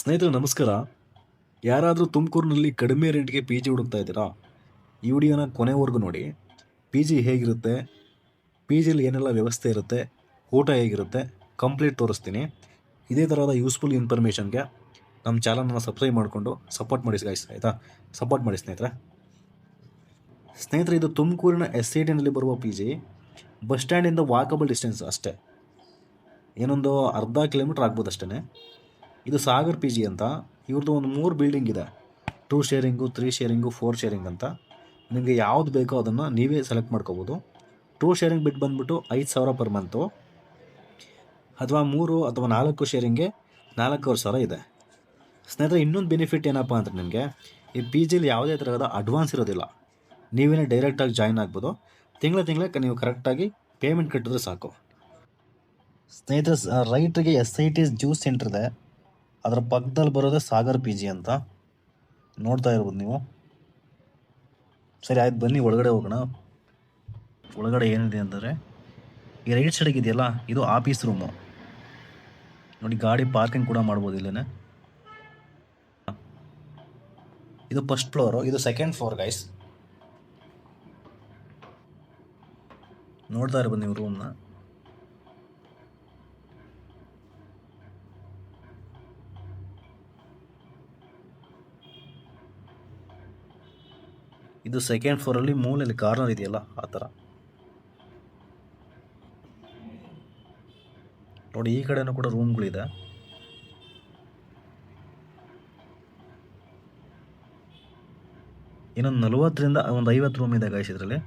ಸ್ನೇಹಿತರೆ, ನಮಸ್ಕಾರ. ಯಾರಾದರೂ ತುಮಕೂರಿನಲ್ಲಿ ಕಡಿಮೆ ರೇಟ್ಗೆ ಪಿ ಜಿ ಹುಡುಕ್ತಾ ಇದ್ದೀರಾ? ಈ ವಿಡಿಯೋನ ಕೊನೆವರೆಗೂ ನೋಡಿ. ಪಿ ಜಿ ಹೇಗಿರುತ್ತೆ? ಪಿ ಜಿಲಿ ಏನೆಲ್ಲ ವ್ಯವಸ್ಥೆ ಇರುತ್ತೆ? ಊಟ ಹೇಗಿರುತ್ತೆ? ಕಂಪ್ಲೀಟ್ ತೋರಿಸ್ತೀನಿ. ಇದೇ ಥರದ ಯೂಸ್ಫುಲ್ ಇನ್ಫಾರ್ಮೇಷನ್ಗೆ ನಮ್ಮ ಚಾನಲ್ನ ಸಬ್ಸ್ಕ್ರೈಬ್ ಮಾಡಿಕೊಂಡು ಸಪೋರ್ಟ್ ಮಾಡಿ ಗಾಯ್ಸ್ ಆಯಿತಾ? ಸಪೋರ್ಟ್ ಮಾಡಿ ಸ್ನೇಹಿತರೆ. ಸ್ನೇಹಿತರೆ, ಇದು ತುಮಕೂರಿನ ಎಸ್ ಸಿ ಟಿನಲ್ಲಿ ಬರುವ ಪಿ ಜಿ ಬಸ್ ಸ್ಟ್ಯಾಂಡಿಂದ ವಾಕಬಲ್ ಡಿಸ್ಟೆನ್ಸ್ ಅಷ್ಟೇ. ಏನೊಂದು ಅರ್ಧ ಕಿಲೋಮೀಟ್ರ್ ಆಗ್ಬೋದು ಅಷ್ಟೇ ಇದು ಸಾಗರ್ ಪಿ ಜಿ ಅಂತ. ಇವ್ರದ್ದು ಒಂದು ಮೂರು ಬಿಲ್ಡಿಂಗ್ ಇದೆ. Two sharing three sharing four sharing ಅಂತ. ನಿಮಗೆ ಯಾವ್ದು ಬೇಕೋ ಅದನ್ನು ನೀವೇ ಸೆಲೆಕ್ಟ್ ಮಾಡ್ಕೋಬೋದು. ಟೂ ಶೇರಿಂಗ್ ಬಿಟ್ಟು ಬಂದುಬಿಟ್ಟು ಐದು ಸಾವಿರ ಪರ್ ಮಂತು ಅಥವಾ ಮೂರು ಅಥವಾ ನಾಲ್ಕು ಶೇರಿಂಗ್ಗೆ ನಾಲ್ಕೂವರೆ ಸಾವಿರ ಇದೆ. ಸ್ನೇಹಿತರೆ, ಇನ್ನೊಂದು ಬೆನಿಫಿಟ್ ಏನಪ್ಪ ಅಂದರೆ ನಿಮಗೆ ಈ ಪಿ ಜಿಲಿ ಯಾವುದೇ ಥರದ ಅಡ್ವಾನ್ಸ್ ಇರೋದಿಲ್ಲ. ನೀವೇ ಡೈರೆಕ್ಟಾಗಿ ಜಾಯ್ನ್ ಆಗ್ಬೋದು. ತಿಂಗಳ ತಿಂಗಳ ನೀವು ಕರೆಕ್ಟಾಗಿ ಪೇಮೆಂಟ್ ಕಟ್ಟಿದ್ರೆ ಸಾಕು. ಸ್ನೇಹಿತರೆ ರೈಟ್ರಿಗೆ S I T juice centre ಇದೆ. ಅದರ ಪಕ್ಕದಲ್ಲಿ ಬರೋದೇ ಸಾಗರ್ ಪಿ ಜಿ ಅಂತ. ನೋಡ್ತಾ ಇರ್ಬೋದು ನೀವು. ಸರಿ, ಆಯ್ತು, ಬನ್ನಿ, ಒಳಗಡೆ ಹೋಗೋಣ. ಒಳಗಡೆ ಏನಿದೆ ಅಂದರೆ, ಈ ರೈಟ್ ಸೈಡಿಗೆ ಇದೆಯಲ್ಲ, ಇದು ಆಫೀಸ್ ರೂಮು ನೋಡಿ, ಗಾಡಿ ಪಾರ್ಕಿಂಗ್ ಕೂಡ ಮಾಡ್ಬೋದು ಇಲ್ಲೇ ಇದು ಫಸ್ಟ್ ಫ್ಲೋರು ಇದು ಸೆಕೆಂಡ್ ಫ್ಲೋರ್ ಗೈಸ್ ನೋಡ್ತಾ ಇರ್ಬೋದು ನೀವು ರೂಮ್ನ ಇದು ಸೆಕೆಂಡ್ ಫ್ಲೋರಲ್ಲಿ ಮೂಲೆಯಲ್ಲಿ ಕಾರ್ನರ್ ಇದೆಯಲ್ಲ, ಆ ಥರ. ನೋಡಿ, ಈ ಕಡೆನೂ ಕೂಡ ರೂಮ್ಗಳಿದೆ ಇನ್ನೊಂದು ನಲವತ್ತರಿಂದ ಒಂದು ಐವತ್ತು ರೂಮ್ ಇದೆ ಗೈಸ್ ಇದರಲ್ಲಿ.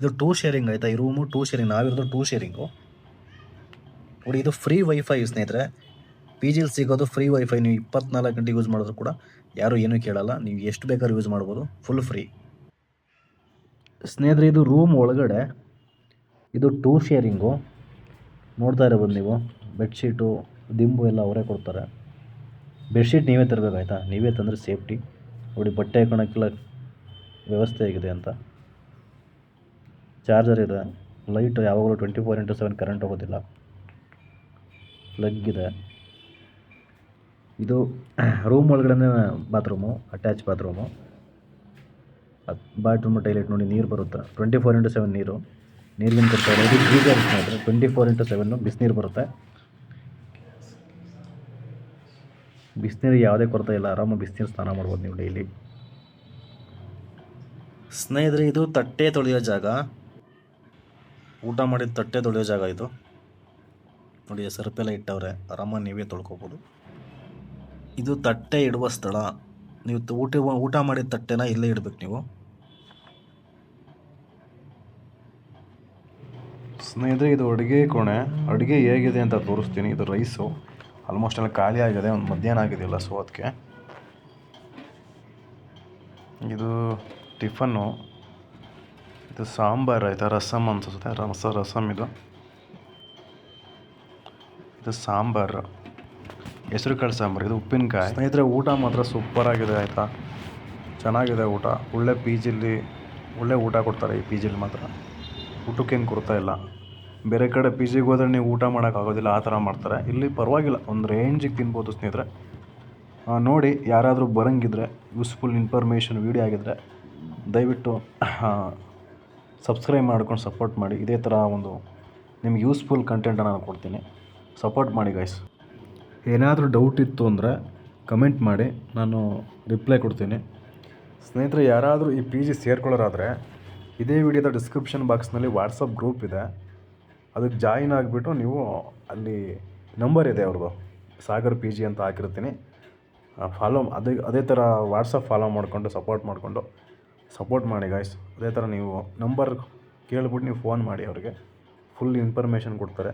ಇದು ಟೂ ಶೇರಿಂಗ್ ಆಯಿತಾ? ಈ ರೂಮು ಟೂ ಶೇರಿಂಗ್ ನಾವಿರೋದು ಟೂ ಶೇರಿಂಗು ನೋಡಿ, ಇದು ಫ್ರೀ ವೈಫೈ ಸ್ನೇಹಿತರೆ. ಪಿ ಜಿಲಿ ಸಿಗೋದು ಫ್ರೀ ವೈಫೈ ನೀವು ಇಪ್ಪತ್ನಾಲ್ಕು ಗಂಟೆ ಯೂಸ್ ಮಾಡಿದ್ರು ಕೂಡ ಯಾರೂ ಏನೂ ಕೇಳಲ್ಲ. ನೀವು ಎಷ್ಟು ಬೇಕಾದ್ರೂ ಯೂಸ್ ಮಾಡ್ಬೋದು. ಫುಲ್ ಫ್ರೀ ಸ್ನೇಹಿತರೆ, ಇದು ರೂಮ್ ಒಳಗಡೆ ಇದು ಟೂ ಶೇರಿಂಗು ನೋಡ್ತಾ ಇರ್ಬೋದು ನೀವು. ಬೆಡ್ಶೀಟು ದಿಂಬು ಎಲ್ಲ ಅವರೇ ಕೊಡ್ತಾರೆ. ಬೆಡ್ಶೀಟ್ ನೀವೇ ತರಬೇಕಾಯ್ತಾ ನೀವೇ ತಂದರೆ ಸೇಫ್ಟಿ ನೋಡಿ, ಬಟ್ಟೆ ಹಾಕೊಳಕ್ಕೆಲ್ಲ ವ್ಯವಸ್ಥೆ ಆಗಿದೆ ಅಂತ. ಚಾರ್ಜರ್ ಇದೆ. ಲೈಟ್ ಯಾವಾಗಲೂ twenty four into seven current ಹೋಗೋದಿಲ್ಲ. ಪ್ಲಗ್ ಇದೆ. ಇದು ರೂಮ್ ಒಳಗಡೆ bathroom attach bathroom bathroom toilet ನೋಡಿ ನೀರು ಬರುತ್ತೆ? ಟ್ವೆಂಟಿ ಫೋರ್ ಇಂಟು ಸೆವೆನ್ ನೀರು ನೀರಿನ ಗೀಸರ್ ಮಾಡಿದ್ರೆ ಟ್ವೆಂಟಿ ಫೋರ್ ಇಂಟು ಸೆವೆನ್ನು ಬಿಸಿನೀರು ಬರುತ್ತೆ. ಬಿಸಿನೀರು ಯಾವುದೇ ಕೊರತೆ ಇಲ್ಲ. ಆರಾಮ ಬಿಸಿನೀರು ಸ್ನಾನ ಮಾಡ್ಬೋದು ನೀವು ಡೈಲಿ. ಸ್ನೇಹಿತರೆ, ಇದು ತಟ್ಟೆ ತೊಳೆಯೋ ಜಾಗ. ಊಟ ಮಾಡಿದ ತಟ್ಟೆ ತೊಳೆಯೋ ಜಾಗ ಇದು. ನೋಡಿ ಸರ್ಪೆಲ್ಲ ಇಟ್ಟವ್ರೆ. ಆರಾಮಾಗಿ ನೀವೇ ತೊಳ್ಕೊಬೋದು. ಇದು ತಟ್ಟೆ ಇಡುವ ಸ್ಥಳ. ನೀವು ಊಟ ಊಟ ಮಾಡಿದ ತಟ್ಟೆನ ಇಲ್ಲೇ ಇಡಬೇಕು ನೀವು. ಸ್ನೇಹಿತರೆ, ಇದು ಅಡುಗೆ ಕೋಣೆ. ಅಡುಗೆ ಹೇಗಿದೆ ಅಂತ ತೋರಿಸ್ತೀನಿ. ಇದು ರೈಸು ಆಲ್ಮೋಸ್ಟ್ ಎಲ್ಲ ಖಾಲಿ ಆಗಿದೆ. ಒಂದು ಮಧ್ಯಾಹ್ನ ಆಗಿದೆಯಲ್ಲ ಸೊ ಅದಕ್ಕೆ ಇದು ಟಿಫನ್ನು ಇದು ಸಾಂಬಾರು ಆಯಿತಾ ರಸಮ್ ಅನ್ಸುತ್ತೆ. ರಸ ರಸಮ್ ಇದು. ಇದು ಸಾಂಬಾರು. ಹೆಸರು ಕಾಳು ಸಾಂಬಾರು. ಇದು ಉಪ್ಪಿನಕಾಯಿ. ಸ್ನೇಹಿತರೆ, ಊಟ ಮಾತ್ರ ಸೂಪರ್ ಆಗಿದೆ, ಆಯಿತಾ? ಚೆನ್ನಾಗಿದೆ ಊಟ. ಒಳ್ಳೆ ಪಿ ಜಿಲಿ ಒಳ್ಳೆ ಊಟ ಕೊಡ್ತಾರೆ ಈ ಪಿ ಜಿಲಿ ಮಾತ್ರ. ಊಟಕ್ಕೇನು ಕೊಡ್ತಾ ಇಲ್ಲ. ಬೇರೆ ಕಡೆ ಪಿ ಜಿಗೆ ಹೋದರೆ ನೀವು ಊಟ ಮಾಡೋಕ್ಕಾಗೋದಿಲ್ಲ ಆ ಥರ ಮಾಡ್ತಾರೆ. ಇಲ್ಲಿ ಪರವಾಗಿಲ್ಲ, ಒಂದು ರೇಂಜಿಗೆ ತಿನ್ಬೋದು ಸ್ನೇಹಿತರೆ. ನೋಡಿ, ಯಾರಾದರೂ ಬರೋಂಗಿದ್ರೆ ಯೂಸ್ಫುಲ್ ಇನ್ಫಾರ್ಮೇಷನ್ ವೀಡಿಯೋ ಆಗಿದ್ದರೆ ದಯವಿಟ್ಟು ಸಬ್ಸ್ಕ್ರೈಬ್ ಮಾಡ್ಕೊಂಡು ಸಪೋರ್ಟ್ ಮಾಡಿ. ಇದೇ ಥರ ಒಂದು ನಿಮ್ಗೆ ಯೂಸ್ಫುಲ್ ಕಂಟೆಂಟನ್ನು ನಾನು ಕೊಡ್ತೀನಿ. ಸಪೋರ್ಟ್ ಮಾಡಿ ಗೈಸ್ ಏನಾದರೂ ಡೌಟ್ ಇತ್ತು ಅಂದರೆ ಕಮೆಂಟ್ ಮಾಡಿ. ನಾನು ರಿಪ್ಲೈ ಕೊಡ್ತೀನಿ. ಸ್ನೇಹಿತರೆ, ಯಾರಾದರೂ ಈ ಪಿ ಜಿ ಸೇರ್ಕೊಳ್ಳೋರಾದರೆ ಇದೇ ವಿಡಿಯೋದ ಡಿಸ್ಕ್ರಿಪ್ಷನ್ ಬಾಕ್ಸ್ನಲ್ಲಿ ವಾಟ್ಸಪ್ ಗ್ರೂಪ್ ಇದೆ. ಅದಕ್ಕೆ ಜಾಯಿನ್ ಆಗಿಬಿಟ್ಟು ನೀವು ಅಲ್ಲಿ ನಂಬರ್ ಇದೆ ಅವ್ರದ್ದು. ಸಾಗರ್ ಪಿ ಜಿ ಅಂತ ಹಾಕಿರ್ತೀನಿ. ಫಾಲೋ ಅದೇ ಅದೇ ಥರ ವಾಟ್ಸಪ್ ಫಾಲೋ ಮಾಡಿಕೊಂಡು ಸಪೋರ್ಟ್ ಮಾಡಿಕೊಂಡು ಸಪೋರ್ಟ್ ಮಾಡಿ ಗಾಯ್ಸ್ ಅದೇ ಥರ ನೀವು ನಂಬರ್ ಕೇಳ್ಬಿಟ್ಟು ನೀವು ಫೋನ್ ಮಾಡಿ ಅವ್ರಿಗೆ. ಫುಲ್ ಇನ್ಫಾರ್ಮೇಷನ್ ಕೊಡ್ತಾರೆ.